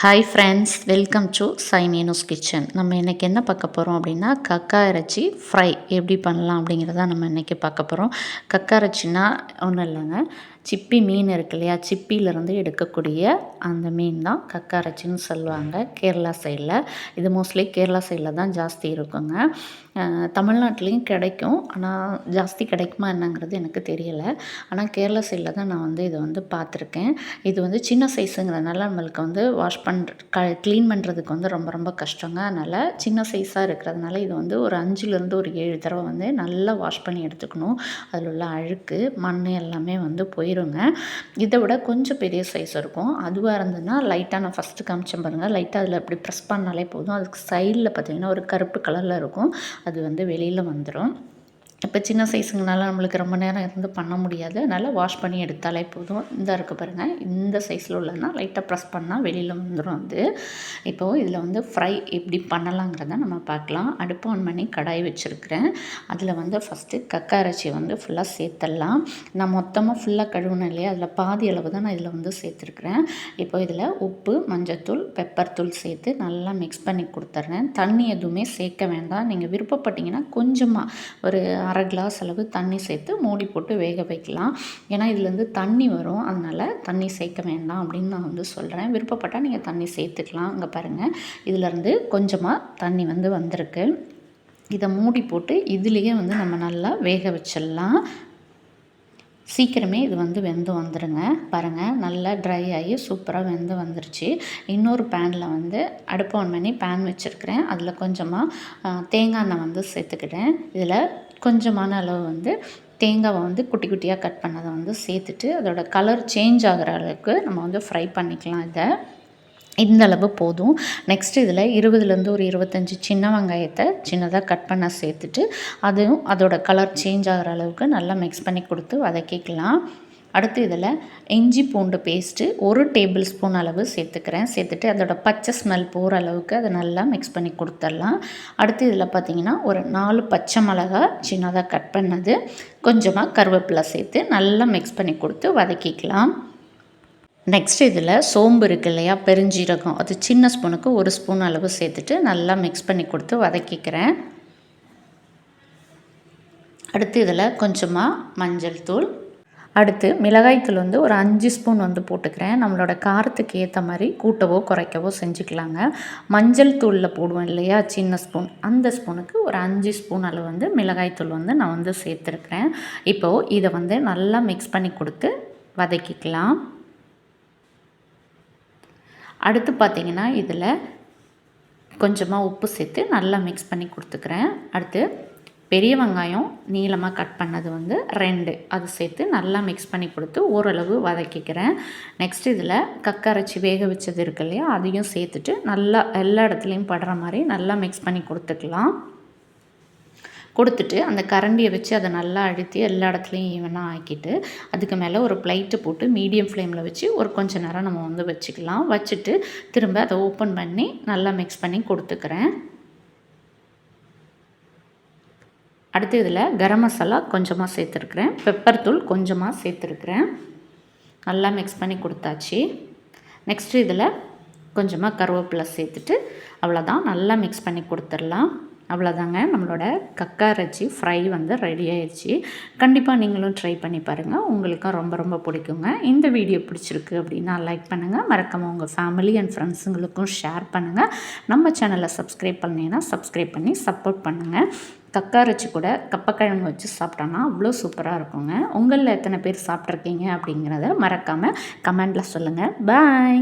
Hi friends welcome to சைமீனோஸ் kitchen நம்ம இன்றைக்கி என்ன பார்க்க போகிறோம் அப்படின்னா கக்கா இறைச்சி ஃப்ரை எப்படி பண்ணலாம் அப்படிங்கிறத நம்ம இன்றைக்கி பார்க்க போகிறோம் கக்கா இறைச்சின்னா ஒன்றும் இல்லைங்க. சிப்பி மீன் இருக்கு இல்லையா? சிப்பியிலேருந்து எடுக்கக்கூடிய அந்த மீன் தான் கக்காரச்சின்னு சொல்லுவாங்க கேரளா சைடில். இது மோஸ்ட்லி கேரளா சைடில் தான் ஜாஸ்தி இருக்குங்க. தமிழ்நாட்டிலையும் கிடைக்கும். ஆனால் ஜாஸ்தி கிடைக்குமா என்னங்கிறது எனக்கு தெரியலை. ஆனால் கேரளா சைடில் தான் நான் வந்து இதை வந்து பார்த்துருக்கேன். இது வந்து சின்ன சைஸுங்கிறதுனால நம்மளுக்கு வந்து வாஷ் பண்ணுற க க்ளீன் பண்ணுறதுக்கு வந்து ரொம்ப ரொம்ப கஷ்டங்க. அதனால் சின்ன சைஸாக இருக்கிறதுனால இது வந்து ஒரு அஞ்சுலேருந்து ஒரு ஏழு தடவை வந்து நல்லா வாஷ் பண்ணி எடுத்துக்கணும். அதில் உள்ள அழுக்கு மண் எல்லாமே வந்து போய் போயிருங்க. இதை விட கொஞ்சம் பெரிய சைஸ் இருக்கும். அதுவாக இருந்ததுன்னா லைட்டாக நான் ஃபஸ்ட்டு காமிச்சேன் பாருங்கள் லைட்டாக அதில் அப்படி ப்ரெஸ் பண்ணாலே போதும். அதுக்கு சைடில் பார்த்திங்கன்னா ஒரு கருப்பு கலரில் இருக்கும். அது வந்து வெளியில் வந்துடும் இப்போ சின்ன சைஸுங்கனால நம்மளுக்கு ரொம்ப நேரம் இருந்து பண்ண முடியாது. அதனால் வாஷ் பண்ணி எடுத்தாலே போதும். இந்த இருக்க பாருங்கள் இந்த சைஸில் உள்ளதுனா லைட்டாக ப்ரெஸ் பண்ணால் வெளியில் வந்துடும் வந்து இப்போது இதில் வந்து ஃப்ரை எப்படி பண்ணலாங்கிறத நம்ம பார்க்கலாம். அடுப்பு ஆன் பண்ணி கடாய் வச்சுருக்கிறேன். அதில் வந்து ஃபஸ்ட்டு கக்காரச்சி வந்து ஃபுல்லாக சேர்த்துடலாம். நான் மொத்தமாக ஃபுல்லாக கழுவுனேன் இல்லையா? அதில் பாதி அளவு தான் நான் இதில் வந்து சேர்த்துருக்குறேன். இப்போ இதில் உப்பு மஞ்சத்தூள் பெப்பர் தூள் சேர்த்து நல்லா மிக்ஸ் பண்ணி கொடுத்துட்றேன் தண்ணி எதுவுமே சேர்க்க வேண்டாம். நீங்கள் விருப்பப்பட்டீங்கன்னா கொஞ்சமாக ஒரு அரை கிளாஸ் அளவு தண்ணி சேர்த்து மூடி போட்டு வேக வைக்கலாம். ஏன்னா இதுலேருந்து தண்ணி வரும். அதனால் தண்ணி சேர்க்க வேண்டாம் அப்படின்னு நான் வந்து சொல்கிறேன் விருப்பப்பட்டால் நீங்கள் தண்ணி சேர்த்துக்கலாம். அங்கே பாருங்கள் இதுலேருந்து கொஞ்சமாக தண்ணி வந்து வந்திருக்கு. இதை மூடி போட்டு இதுலேயே வந்து நம்ம நல்லா வேக வச்சிடலாம். சீக்கிரமே இது வந்து வெந்து வந்துடுங்க பாருங்கள் நல்லா ட்ரை ஆகி சூப்பராக வெந்து வந்துருச்சு. இன்னொரு பேனில் வந்து அடுப்பு ஆன் பண்ணி பேன் வச்சுருக்கிறேன். அதில் கொஞ்சமாக தேங்காய் எண்ணெய் வந்து சேர்த்துக்கிட்டேன். இதில் கொஞ்சமான அளவு வந்து தேங்காவை வந்து குட்டி குட்டியாக கட் பண்ணதை வந்து சேர்த்துட்டு அதோட கலர் சேஞ்ச் ஆகிற அளவுக்கு நம்ம வந்து ஃப்ரை பண்ணிக்கலாம் இதை. இந்த அளவு போதும். நெக்ஸ்ட் இதில் இருபதுலேருந்து ஒரு இருபத்தஞ்சி சின்ன வெங்காயத்தை சின்னதாக கட் பண்ண சேர்த்துட்டு அதுவும் அதோட கலர் சேஞ்ச் ஆகிற அளவுக்கு நல்லா மிக்ஸ் பண்ணி கொடுத்து வதக்கிக்கலாம். அடுத்து இதில் இஞ்சி பூண்டு பேஸ்ட்டு ஒரு டேபிள் ஸ்பூன் அளவு சேர்த்துக்கிறேன். சேர்த்துட்டு அதோட பச்சை ஸ்மெல் போகிற அளவுக்கு அதை நல்லா மிக்ஸ் பண்ணி கொடுத்துடலாம். அடுத்து இதில் பார்த்திங்கன்னா ஒரு நாலு பச்சை மிளகா சின்னதாக கட் பண்ணது. கொஞ்சமாக கருவேப்பிலை சேர்த்து நல்லா மிக்ஸ் பண்ணி கொடுத்து வதக்கிக்கலாம். நெக்ஸ்ட் இதில் சோம்பு இருக்கு இல்லையா? பெருஞ்சீரகம். அது சின்ன ஸ்பூனுக்கு ஒரு ஸ்பூன் அளவு சேர்த்துட்டு நல்லா மிக்ஸ் பண்ணி கொடுத்து வதக்கிக்கிறேன். அடுத்து இதில் கொஞ்சமாக மஞ்சள் தூள் அடுத்து மிளகாய்த்தூள் வந்து ஒரு அஞ்சு ஸ்பூன் வந்து போட்டுக்கிறேன். நம்மளோட காரத்துக்கு ஏற்ற மாதிரி கூட்டவோ குறைக்கவோ செஞ்சுக்கலாங்க. மஞ்சள் தூளில் போடுவோம் இல்லையா சின்ன ஸ்பூன். அந்த ஸ்பூனுக்கு ஒரு அஞ்சு ஸ்பூன் அளவு வந்து மிளகாய்த்தூள் வந்து நான் வந்து சேர்த்துருக்குறேன். இப்போது இதை வந்து நல்லா மிக்ஸ் பண்ணி கொடுத்து வதக்கிக்கலாம். அடுத்து பார்த்திங்கன்னா இதில் கொஞ்சமாக உப்பு சேர்த்து நல்லா மிக்ஸ் பண்ணி கொடுத்துக்கிறேன். அடுத்து பெரிய வெங்காயம் நீளமாக கட் பண்ணது வந்து ரெண்டு. அது சேர்த்து நல்லா மிக்ஸ் பண்ணி கொடுத்து ஓரளவு வதக்கிக்கிறேன். நெக்ஸ்ட் இதில் கக்கரைச்சி வேக வச்சது இருக்கு இல்லையா அதையும் சேர்த்துட்டு நல்லா எல்லா இடத்துலையும் படுற மாதிரி நல்லா மிக்ஸ் பண்ணி கொடுத்துக்கலாம். கொடுத்துட்டு அந்த கரண்டியை வச்சு அதை நல்லா அழுத்தி எல்லா இடத்துலையும் ஈவனாக ஆக்கிட்டு அதுக்கு மேலே ஒரு ப்ளைட்டு போட்டு மீடியம் ஃப்ளேமில் வச்சு ஒரு கொஞ்ச நேரம் நம்ம வந்து வச்சுக்கலாம். வச்சுட்டு திரும்ப அதை ஓப்பன் பண்ணி நல்லா மிக்ஸ் பண்ணி கொடுத்துக்கிறேன். அடுத்து இதில் கரம் மசாலா கொஞ்சமாக சேர்த்துருக்குறேன். பெப்பர் தூள் கொஞ்சமாக சேர்த்துருக்குறேன். நல்லா மிக்ஸ் பண்ணி கொடுத்தாச்சு. நெக்ஸ்ட்டு இதில் கொஞ்சமாக கருவேப்பிலை சேர்த்துட்டு அவ்வளோதான். நல்லா மிக்ஸ் பண்ணி கொடுத்துடலாம். அவ்வளோதாங்க நம்மளோட கக்காரச்சி ஃப்ரை வந்து ரெடி ஆயிடுச்சு. கண்டிப்பாக நீங்களும் ட்ரை பண்ணி பாருங்கள் உங்களுக்கும் ரொம்ப ரொம்ப பிடிக்குங்க. இந்த வீடியோ பிடிச்சிருக்கு அப்படின்னா லைக் பண்ணுங்கள் மறக்காமல் உங்கள் ஃபேமிலி அண்ட் ஃப்ரெண்ட்ஸுங்களுக்கும் ஷேர் பண்ணுங்கள் நம்ம சேனலை சப்ஸ்கிரைப் பண்ணிங்கன்னா சப்ஸ்கிரைப் பண்ணி சப்போர்ட் பண்ணுங்கள் கக்காரச்சி கூட கப்பக்கிழங்கு வச்சு சாப்பிட்டோன்னா அவ்வளோ சூப்பராக இருக்குங்க. உங்களில் எத்தனை பேர் சாப்பிட்ருக்கீங்க அப்படிங்கிறத மறக்காமல் கமெண்டில் சொல்லுங்கள் பாய்.